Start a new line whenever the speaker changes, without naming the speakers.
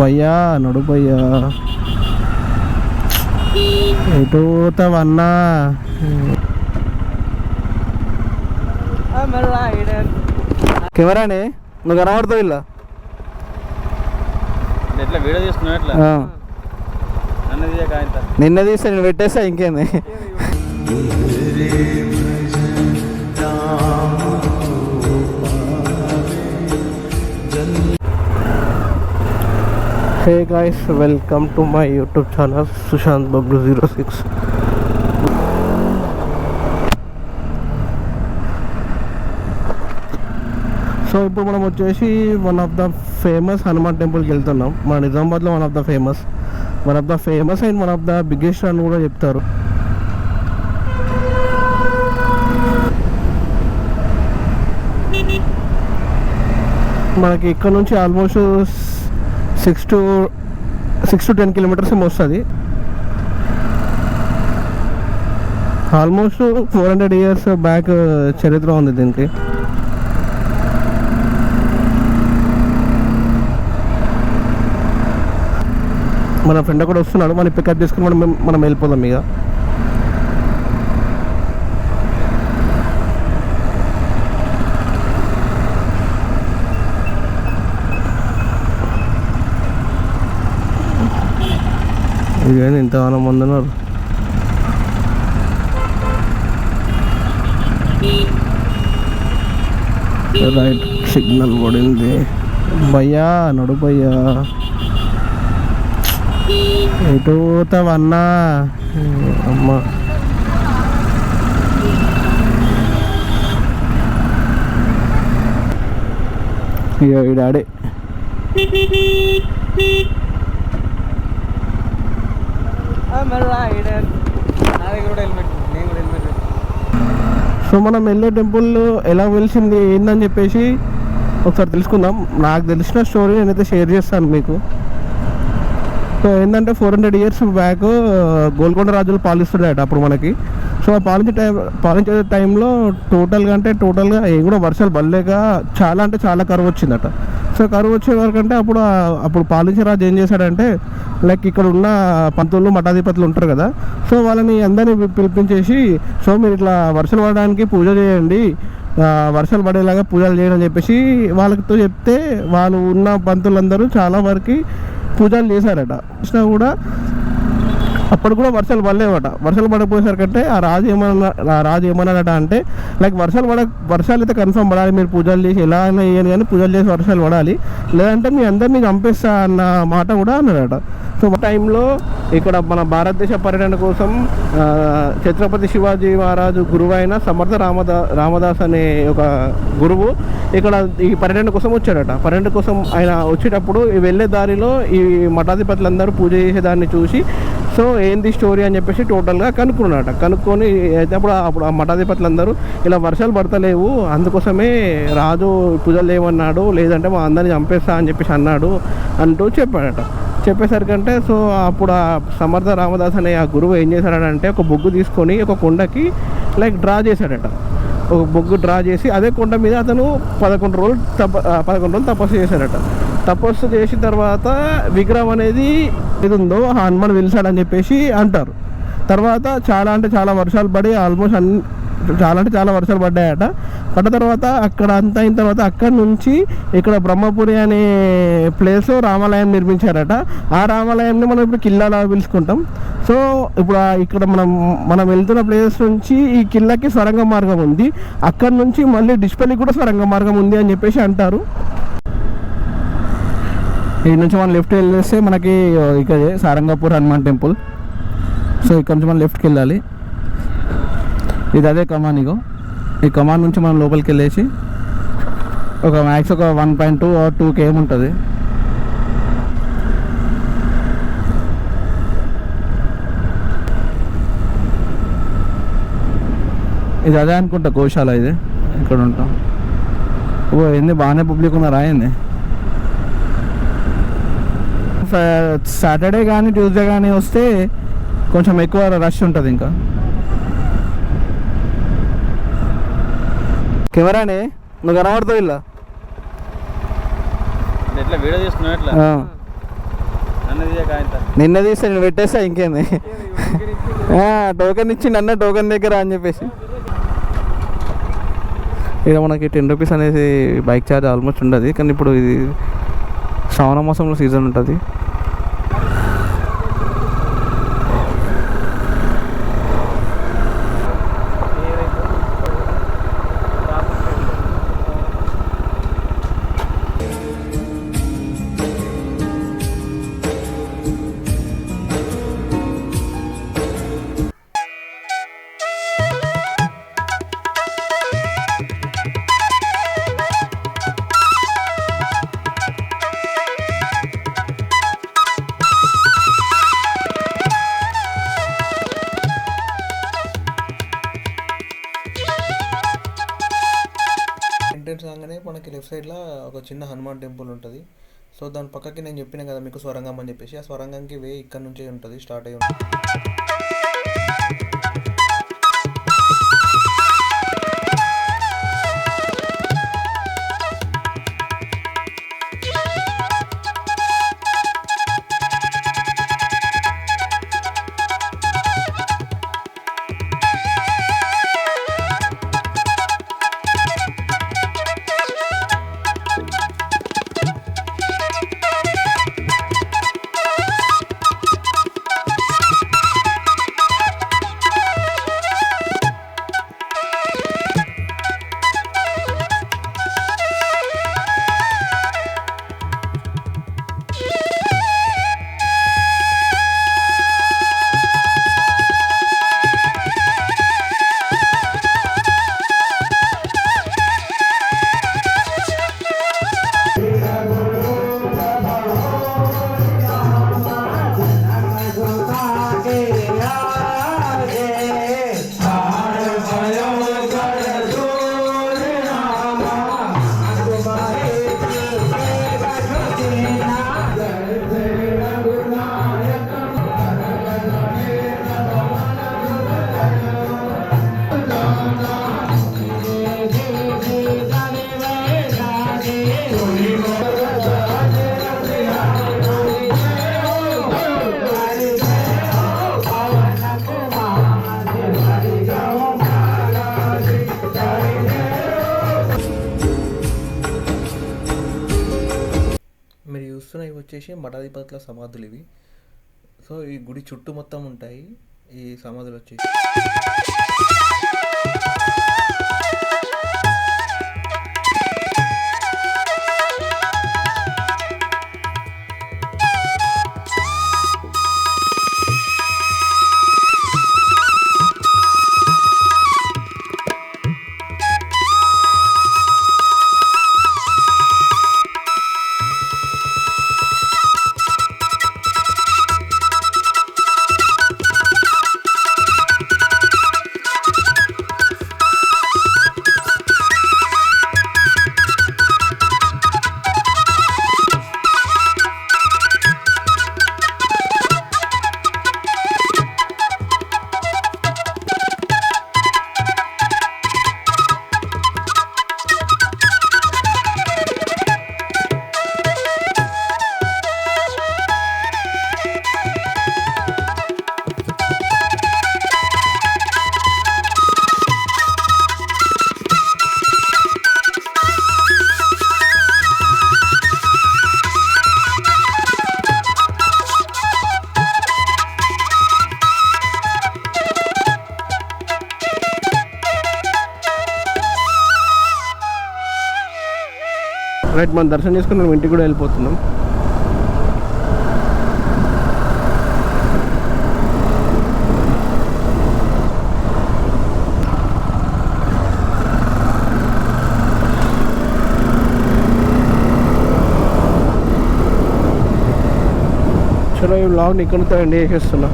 భయ్యా నడు భయ్యా ఎటు పోతావన్నా? కెమెరానే నువ్వు కనబడతావు ఇలా?
ఎట్లా వీడియో తీసుకున్నావు ఎట్లా. నన్ను
తీస్తే నేను పెట్టేస్తా ఇంకేంది. Hey guys welcome to my YouTube channel Sushant Bablu zero six. So ఇప్పుడు మనం వచ్చేసి one of the famous Hanuman టెంపుల్కి వెళ్తున్నాం. మన నిజామాబాద్లో one of the famous one of the famous and one of the biggest అని కూడా చెప్తారు. మనకి ఇక్కడ నుంచి almost six to six to ten kilometres ఏమో వస్తుంది. Almost four hundred years back చరిత్ర ఉంది దీనికి. మన ఫ్రెండ్ కూడా వస్తున్నాడు మనం పికప్ చేసుకుని మనం మనం వెళ్ళిపోదాం ఇక. ఇదేంటి ఇంతగానో మంది ఉన్నారు రైట్ సిగ్నల్ పడింది. భయ్యా నడు భయ్యా ఎటు పోతావన్నా అమ్మ. ఇక ఈ డాడీ
నాది కూడా హెల్మెట్ నేను కూడా హెల్మెట్
సో మనం వెళ్ళే టెంపుల్ ఎలా వెలిసింది ఏందని చెప్పేసి ఒకసారి తెలుసుకుందాం. నాకు తెలిసిన స్టోరీ నేనైతే షేర్ చేస్తాను మీకు. సో ఏంటంటే four hundred years back Golconda రాజులు పాలిస్తున్నాయట అప్పుడు మనకి. సో ఆ పాలించే టైం పాలించే టైంలో టోటల్గా అంటే టోటల్గా ఏం కూడా వర్షాలు పడలేక చాలా అంటే చాలా కరువు వచ్చిందట. సో కరువు వచ్చే వరకు అంటే అప్పుడు అప్పుడు పాలించే రాజు ఏం చేశాడంటే లైక్ ఇక్కడ ఉన్న పంతులు మఠాధిపతులు ఉంటారు కదా సో వాళ్ళని అందరినీ పిలిపించేసి సో మీరు ఇట్లా వర్షాలు పడడానికి పూజ చేయండి వర్షాలు పడేలాగా పూజలు చేయడం అని చెప్పేసి వాళ్ళతో చెప్తే వాళ్ళు ఉన్న పంతులందరూ చాలా వరకు పూజలు చేశారట. కృష్ణ కూడా అప్పుడు కూడా వర్షాలు పడలేవట. వర్షాలు పడకపోయేసరికంటే ఆ రాజు ఏమన్నా ఆ రాజు ఏమన్నాడట అంటే లైక్ వర్షాలు పడ వర్షాలు అయితే కన్ఫర్మ్ పడాలి మీరు పూజలు చేసి ఎలా అయినా వేయను కానీ పూజలు చేసి వర్షాలు పడాలి. లేదంటే మీ అందరినీ చంపేస్తా అన్న మాట కూడా అన్నాడట. సో టైంలో ఇక్కడ మన భారతదేశ పర్యటన కోసం ఛత్రపతి శివాజీ మహారాజు గురువు అయిన సమర్థ రామదా రామదాస్ అనే ఒక గురువు ఇక్కడ ఈ పర్యటన కోసం వచ్చాడట. పర్యటన కోసం ఆయన వచ్చేటప్పుడు వెళ్ళే దారిలో ఈ మఠాధిపతులందరూ పూజ చేసేదాన్ని చూసి సో ఏంది స్టోరీ అని చెప్పేసి టోటల్గా కనుక్కున్నాడట. కనుక్కొని అయితే అప్పుడు అప్పుడు ఆ మఠాధిపతులందరూ ఇలా వర్షాలు పడతలేవు అందుకోసమే రాజు పూజలు లేవన్నాడు లేదంటే మా అందరిని చంపేస్తా అని చెప్పేసి అన్నాడు అంటూ చెప్పాడట. చెప్పేసరికంటే సో అప్పుడు ఆ సమర్థ రామదాస్ అనే ఆ గురువు ఏం చేశాడంటే ఒక బొగ్గు తీసుకొని ఒక కొండకి లైక్ డ్రా చేశాడట. ఒక బొగ్గు డ్రా చేసి అదే కొండ మీద అతను పదకొండు రోజులు తప పదకొండు రోజులు తపస్సు చేశాడట. తపస్సు చేసిన తర్వాత విగ్రహం అనేది ఇది ఉందో హనుమాన్ వెలిసాడని చెప్పేసి అంటారు. తర్వాత చాలా అంటే చాలా వర్షాలు పడి ఆల్మోస్ట్ అన్ని చాలా అంటే చాలా వర్షాలు పడ్డాయట. పడ్డ తర్వాత అక్కడ అంతా అయిన తర్వాత అక్కడ నుంచి ఇక్కడ బ్రహ్మపురి అనే ప్లేస్ రామాలయం నిర్మించారట. ఆ రామాలయాన్ని మనం ఇప్పుడు కిల్లాలా పిలుచుకుంటాం. సో ఇప్పుడు ఇక్కడ మనం మనం వెళ్తున్న ప్లేస్ నుంచి ఈ కిల్లాకి సొరంగ మార్గం ఉంది. అక్కడ నుంచి మళ్ళీ డిస్పల్లి కూడా సొరంగ మార్గం ఉంది అని చెప్పేసి అంటారు. ఇక్కడ నుంచి మనం లెఫ్ట్ వెళ్ళేస్తే మనకి ఇక్కడ సారంగపూర్ హనుమాన్ టెంపుల్. సో ఇక్కడ నుంచి మనం లెఫ్ట్కి వెళ్ళాలి. ఇది అదే కమాన్ ఇగో. ఈ కమాన్ నుంచి మనం లోపలికి వెళ్ళేసి ఒక మ్యాక్స్ ఒక one point two or two KM ఉంటుంది. ఇది అదే అనుకుంటా గోశాల ఇది. ఇక్కడ ఉంటాం. ఓ ఏంది బాగానే పబ్లిక్ ఉన్నారా ఏంది? సాటర్డే కానీ ట్యూస్డే కానీ వస్తే కొంచెం ఎక్కువ రష్ ఉంటుంది ఇంకా. కెమెరానే నువ్వు కనబడతావు ఇలా?
ఎట్లా వీడియో తీసుకున్నావు ఎట్లా? నన్ను
నిన్న తీస్తే నేను పెట్టేస్తా ఇంకేంది. టోకెన్ ఇచ్చిండు అన్న టోకెన్ దగ్గర అని చెప్పేసి. ఇక మనకి టెన్ రూపీస్ అనేది బైక్ ఛార్జ్ ఆల్మోస్ట్ ఉండదు. కానీ ఇప్పుడు ఇది శ్రావణ మాసంలో సీజన్ ఉంటుంది. మనకి లెఫ్ట్ సైడ్లో ఒక చిన్న హనుమాన్ టెంపుల్ ఉంటుంది. సో దాని పక్కకి నేను చెప్పిన కదా మీకు స్వరంగం అని చెప్పేసి ఆ స్వరంగంకి వే ఇక్కడ నుంచే ఉంటుంది స్టార్ట్ అయ్యి ఉంటుంది. చూస్తున్న ఇవి వచ్చేసి మఠాధిపతుల సమాధులు ఇవి. సో ఈ గుడి చుట్టూ మొత్తం ఉంటాయి. ఈ సమాధులు వచ్చేసి రైట్ మనం దర్శనం చేసుకుని మనం ఇంటికి కూడా వెళ్ళిపోతున్నాం. చలో ఈ వ్లాగ్ని ఇక్కడితో ఎండ్ చేసేస్తున్నా.